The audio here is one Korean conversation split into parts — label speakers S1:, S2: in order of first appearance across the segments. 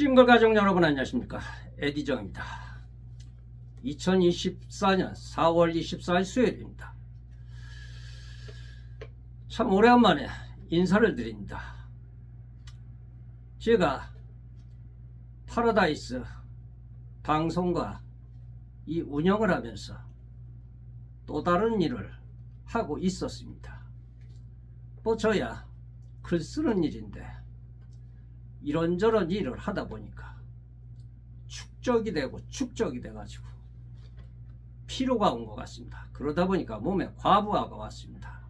S1: 싱글 가족 여러분 안녕하십니까? 에디정입니다. 2024년 4월 24일 수요일입니다. 참 오래간만에 인사를 드립니다. 제가 파라다이스 방송과 이 운영을 하면서 또 다른 일을 하고 있었습니다. 뭐 저야 글 쓰는 일인데 이런저런 일을 하다 보니까 축적이 되고 축적이 돼가지고 피로가 온 것 같습니다. 그러다 보니까 몸에 과부하가 왔습니다.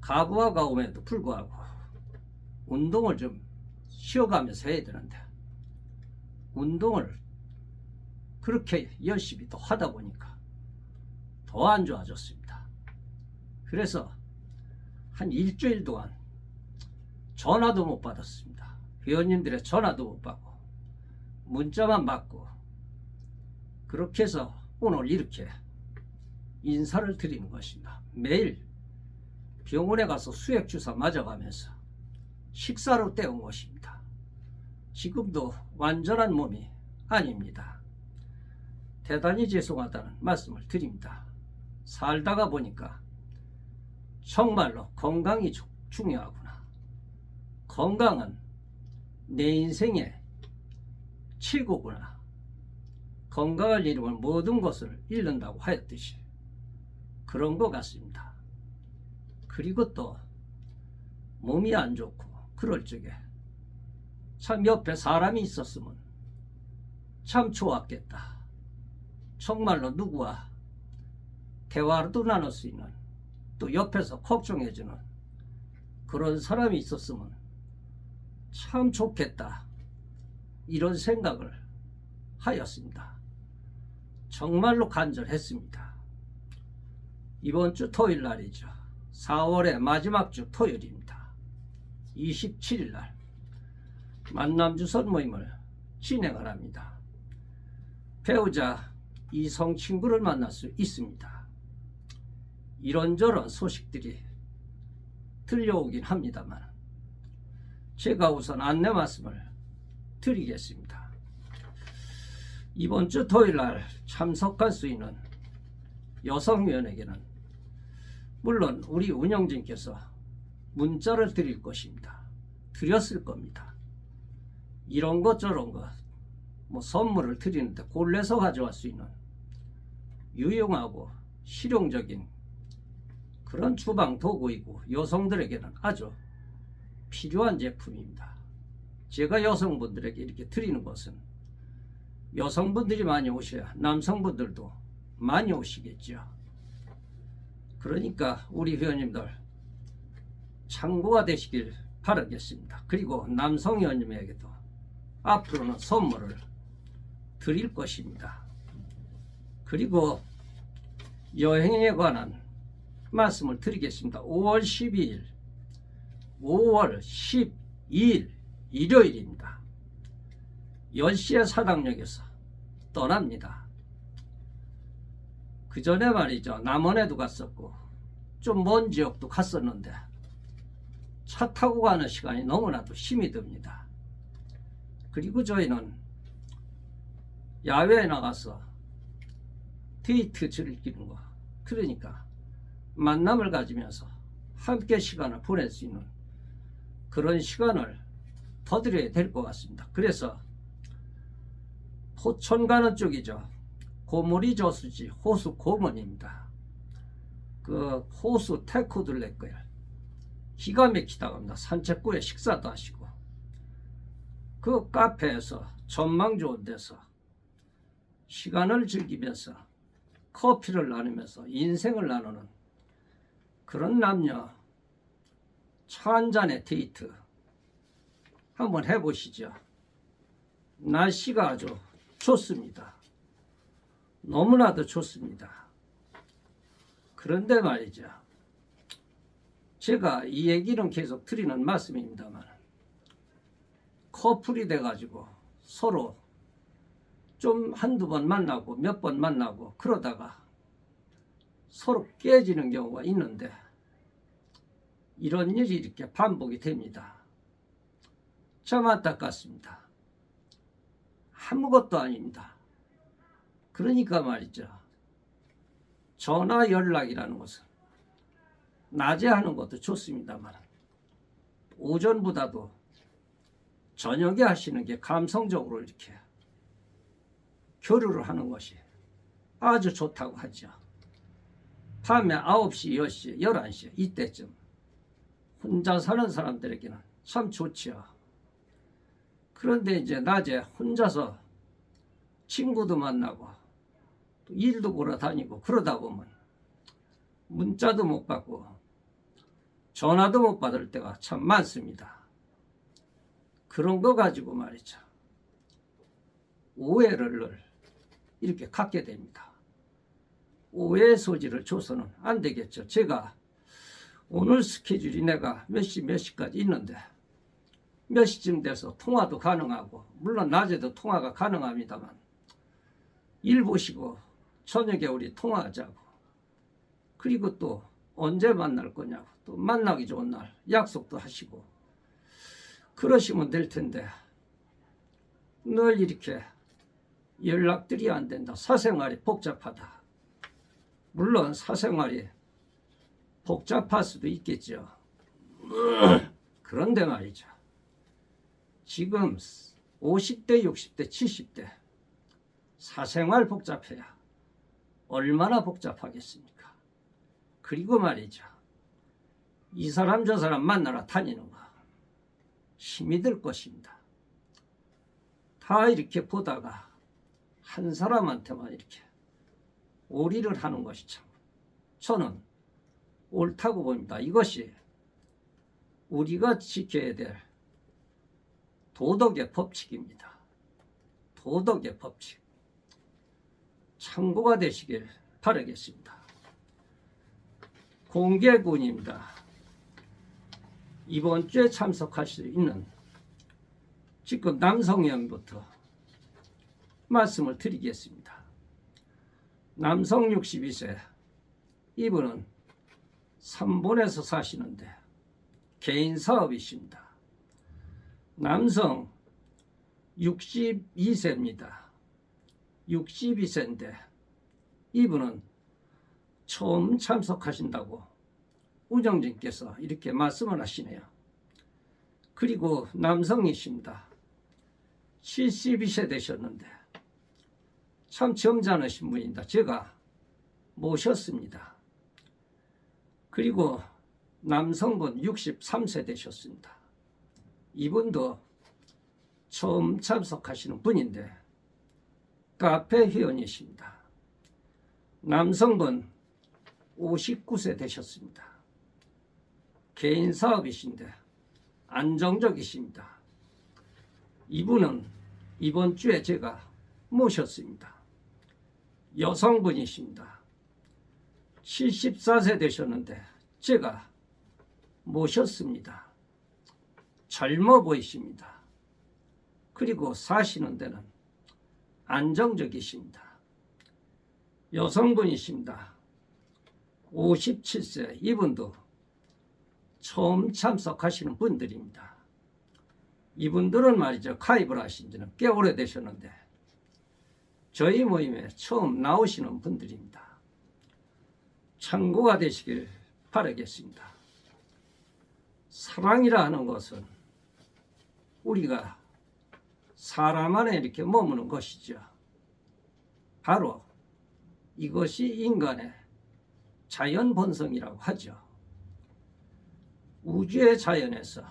S1: 과부하가 오면도 불구하고 운동을 좀 쉬어가면서 해야 되는데 운동을 그렇게 열심히 또 하다 보니까 더 안 좋아졌습니다. 그래서 한 일주일 동안 전화도 못 받았습니다. 회원님들의 전화도 못 받고 문자만 받고 그렇게 해서 오늘 이렇게 인사를 드리는 것입니다. 매일 병원에 가서 수액 주사 맞아가면서 식사로 때운 것입니다. 지금도 완전한 몸이 아닙니다. 대단히 죄송하다는 말씀을 드립니다. 살다가 보니까 정말로 건강이 주- 중요하구나. 건강은 내 인생의 최고구나. 건강을 잃으면 모든 것을 잃는다고 하였듯이 그런 것 같습니다. 그리고 또 몸이 안 좋고 그럴 적에 참 옆에 사람이 있었으면 참 좋았겠다. 정말로 누구와 대화도 나눌 수 있는 또 옆에서 걱정해주는 그런 사람이 있었으면 참 좋겠다. 이런 생각을 하였습니다. 정말로 간절했습니다. 이번 주 토요일 날이죠. 4월의 마지막 주 토요일입니다. 27일 날 만남주 선 모임을 진행을 합니다. 배우자 이성 친구를 만날 수 있습니다. 이런저런 소식들이 들려오긴 합니다만 제가 우선 안내 말씀을 드리겠습니다. 이번 주 토요일 날 참석할 수 있는 여성위원에게는 물론 우리 운영진께서 문자를 드릴 것입니다. 드렸을 겁니다. 이런 것 저런 것, 뭐 선물을 드리는데 골라서 가져갈 수 있는 유용하고 실용적인 그런 주방 도구이고 여성들에게는 아주 필요한 제품입니다. 제가 여성분들에게 이렇게 드리는 것은 여성분들이 많이 오셔야 남성분들도 많이 오시겠죠. 그러니까 우리 회원님들 참고가 되시길 바라겠습니다. 그리고 남성 회원님에게도 앞으로는 선물을 드릴 것입니다. 그리고 여행에 관한 말씀을 드리겠습니다. 5월 12일 5월 12일 일요일입니다. 10시에 사당역에서 떠납니다. 그 전에 말이죠. 남원에도 갔었고 좀 먼 지역도 갔었는데 차 타고 가는 시간이 너무나도 힘이 듭니다. 그리고 저희는 야외에 나가서 데이트 즐기는 거 그러니까 만남을 가지면서 함께 시간을 보낼 수 있는 그런 시간을 더 드려야 될 것 같습니다. 그래서 포천 가는 쪽이죠. 고모리 저수지 호수 고문입니다. 그 호수 테크들레 거예요. 기가 막히다고 합니다. 산책구에 식사도 하시고 그 카페에서 전망 좋은 데서 시간을 즐기면서 커피를 나누면서 인생을 나누는 그런 남녀 차 한 잔의 데이트 한번 해보시죠. 날씨가 아주 좋습니다. 너무나도 좋습니다. 그런데 말이죠. 제가 이 얘기는 계속 드리는 말씀입니다만 커플이 돼가지고 서로 좀 한두 번 만나고 몇 번 만나고 그러다가 서로 깨지는 경우가 있는데 이런 일이 이렇게 반복이 됩니다. 참 안타깝습니다. 아무것도 아닙니다. 그러니까 말이죠. 전화 연락이라는 것은 낮에 하는 것도 좋습니다만 오전보다도 저녁에 하시는 게 감성적으로 이렇게 교류를 하는 것이 아주 좋다고 하죠. 밤에 9시, 10시, 11시 이때쯤 혼자 사는 사람들에게는 참 좋지요. 그런데 이제 낮에 혼자서 친구도 만나고 또 일도 보러 다니고 그러다 보면 문자도 못 받고 전화도 못 받을 때가 참 많습니다. 그런 거 가지고 말이죠. 오해를 늘 이렇게 갖게 됩니다. 오해 소지를 줘서는 안 되겠죠. 제가 오늘 스케줄이 내가 몇 시 몇 시까지 있는데 몇 시쯤 돼서 통화도 가능하고 물론 낮에도 통화가 가능합니다만 일 보시고 저녁에 우리 통화하자고. 그리고 또 언제 만날 거냐고. 또 만나기 좋은 날 약속도 하시고. 그러시면 될 텐데 늘 이렇게 연락들이 안 된다. 사생활이 복잡하다. 물론 사생활이 복잡할 수도 있겠죠 그런데 말이죠 지금 50대, 60대, 70대 사생활 복잡해야 얼마나 복잡하겠습니까? 그리고 말이죠. 이 사람 저 사람 만나러 다니는 거 힘이 들 것입니다. 다 이렇게 보다가 한 사람한테만 이렇게 오리를 하는 것이 참 저는 옳다고 봅니다. 이것이 우리가 지켜야 될 도덕의 법칙입니다. 도덕의 법칙. 참고가 되시길 바라겠습니다. 공개군입니다. 이번 주에 참석할 수 있는 지금 남성연부터 말씀을 드리겠습니다. 남성 62세 이분은 3본에서 사시는데 개인 사업이십니다. 남성 62세입니다. 62세인데 이분은 처음 참석하신다고 우정진께서 이렇게 말씀을 하시네요. 그리고 남성이십니다. 72세 되셨는데 참 점잖으신 분입니다. 제가 모셨습니다. 그리고 남성분 63세 되셨습니다. 이분도 처음 참석하시는 분인데 카페 회원이십니다. 남성분 59세 되셨습니다. 개인 사업이신데 안정적이십니다. 이분은 이번 주에 제가 모셨습니다. 여성분이십니다. 74세 되셨는데 제가 모셨습니다. 젊어 보이십니다. 그리고 사시는 데는 안정적이십니다. 여성분이십니다. 57세 이분도 처음 참석하시는 분들입니다. 이분들은 말이죠. 가입을 하신 지는 꽤 오래되셨는데 저희 모임에 처음 나오시는 분들입니다. 참고가 되시길 바라겠습니다. 사랑이라 하는 것은 우리가 사람 안에 이렇게 머무는 것이죠. 바로 이것이 인간의 자연 본성이라고 하죠. 우주의 자연에서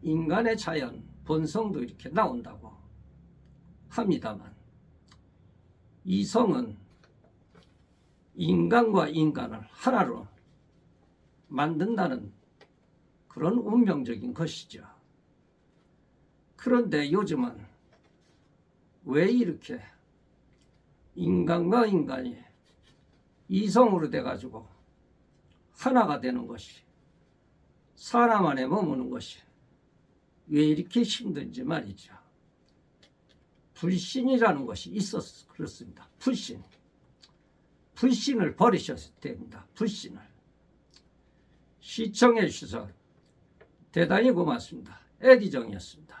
S1: 인간의 자연 본성도 이렇게 나온다고 합니다만 이성은 인간과 인간을 하나로 만든다는 그런 운명적인 것이죠. 그런데 요즘은 왜 이렇게 인간과 인간이 이성으로 돼가지고 하나가 되는 것이 사람 안에 머무는 것이 왜 이렇게 힘든지 말이죠. 불신이라는 것이 있었 그렇습니다. 불신. 불신을 버리셔야 됩니다. 불신을. 시청해 주셔서 대단히 고맙습니다. 에디정이었습니다.